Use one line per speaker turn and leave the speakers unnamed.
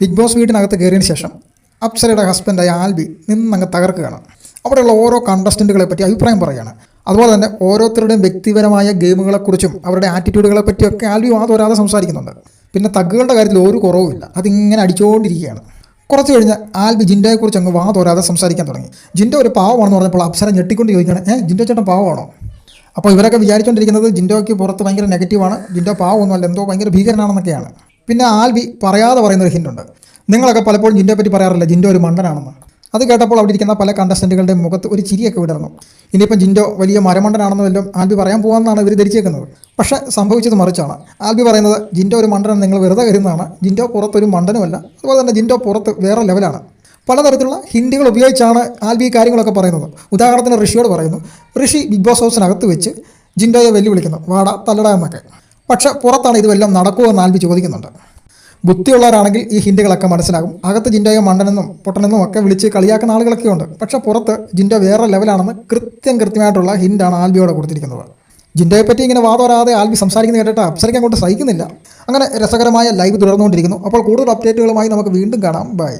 Big boss വീട്ടിനകത്ത് കയറിയതിന് ശേഷം അപ്സരയുടെ ഹസ്ബൻഡായ ആൽബി നിന്നങ്ങ് തകർക്കുകയാണ്. അവിടെയുള്ള ഓരോ കണ്ടസ്റ്റന്റുകളെ പറ്റി അഭിപ്രായം പറയുകയാണ് അതുപോലെ തന്നെ ഓരോരുത്തരുടെയും വ്യക്തിപരമായ ഗെയിമുകളെക്കുറിച്ചും അവരുടെ ആറ്റിറ്റ്യൂഡുകളെ പറ്റിയൊക്കെ ആൽബി വാതോരാതെ സംസാരിക്കുന്നുണ്ട്. പിന്നെ തഗ്ഗുകളുടെ കാര്യത്തിൽ ഒരു കുറവുമില്ല അതിങ്ങനെ അടിച്ചുകൊണ്ടിരിക്കുകയാണ് കുറച്ച് കഴിഞ്ഞ് ആൽബി ജിൻഡയെക്കുറിച്ച് അങ്ങ് വാ തോരാതെ സംസാരിക്കാൻ തുടങ്ങി. ജിൻഡോ ഒരു പാവമാണെന്ന് പറഞ്ഞപ്പോൾ അപ്സര ഞെട്ടിക്കൊണ്ട് ചോദിക്കുകയാണ് ഏഹ് ജിൻഡോ ചേട്ടൻ പാവമാണോ? അപ്പോൾ ഇവരൊക്കെ വിചാരിച്ചുകൊണ്ടിരിക്കുന്നത് ജിൻഡോയ്ക്ക് പുറത്ത് ഭയങ്കര നെഗറ്റീവാണ് ജിൻഡോ പാവമൊന്നുമല്ല എന്തോ ഭയങ്കര ഭീകരനാണെന്നൊക്കെയാണ്. പിന്നെ ആൽബി പറയാതെ പറയുന്ന ഒരു ഹിന്റുണ്ട് നിങ്ങളൊക്കെ പലപ്പോഴും ജിൻഡോയെ പറ്റി പറയാറില്ല? ജിൻഡോ ഒരു മണ്ടനാണെന്ന്. അത് കേട്ടപ്പോൾ അവിടെ ഇരിക്കുന്ന പല കണ്ടസ്റ്റന്റുകളുടെ മുഖത്ത് ഒരു ചിരിയൊക്കെ വിടർന്നു. ഇനിയിപ്പം ജിൻഡോ വലിയ മരമണ്ടനാണെന്ന് വല്ലതും ആൽബി പറയാൻ പോകാമെന്നാണ് ഇവർ ധരിച്ചേക്കുന്നത്. പക്ഷേ സംഭവിച്ചത് മറിച്ചാണ്. ആൽബി പറയുന്നത് ജിൻഡോ ഒരു മണ്ടനം നിങ്ങൾ വെറുതെ കരുതുന്നതാണ്. ജിൻഡോ പുറത്തൊരു മണ്ടനുമല്ല. അതുപോലെ തന്നെ ജിൻഡോ പുറത്ത് വേറെ ലെവലാണ്. പലതരത്തിലുള്ള ഹിന്ദികൾ ഉപയോഗിച്ചാണ് ആൽബി കാര്യങ്ങളൊക്കെ പറയുന്നത്. ഉദാഹരണത്തിന് ഋഷിയോട് പറയുന്നു ഋഷി ബിഗ് ബോസ് ഹൗസിനകത്ത് വെച്ച് ജിൻഡോയെ വെല്ലുവിളിക്കുന്നു. വാട തല്ലട എന്നൊക്കെ. പക്ഷെ പുറത്താണ് ഇതുവെല്ലാം നടക്കുമോ എന്ന് ആൽബി ചോദിക്കുന്നുണ്ട്. ബുദ്ധിയുള്ളവരാണെങ്കിൽ ഈ ഹിന്ദികളൊക്കെ മനസ്സിലാകും. അകത്ത് ജിൻഡോയെ മണ്ടനെന്നും പൊട്ടനെന്നും ഒക്കെ വിളിച്ച് കളിയാക്കുന്ന ആളുകളൊക്കെ ഉണ്ട്. പക്ഷേ പുറത്ത് ജിൻഡോ വേറെ ലെവലാണെന്ന് കൃത്യം കൃത്യമായിട്ടുള്ള ഹിൻഡാണ് ആൽബിയോടെ കൊടുത്തിരിക്കുന്നത്. ജിൻഡോയെ പറ്റി ഇങ്ങനെ വാദോരാതെ ആൽബി സംസാരിക്കുന്നത് കേട്ടിട്ട് അപ്സരയ്ക്ക് അങ്ങോട്ട് സഹിക്കുന്നില്ല. അങ്ങനെ രസകരമായ ലൈവ് തുടർന്നുകൊണ്ടിരിക്കുന്നു. അപ്പോൾ കൂടുതൽ അപ്ഡേറ്റുകളുമായി നമുക്ക് വീണ്ടും കാണാം. ബൈ.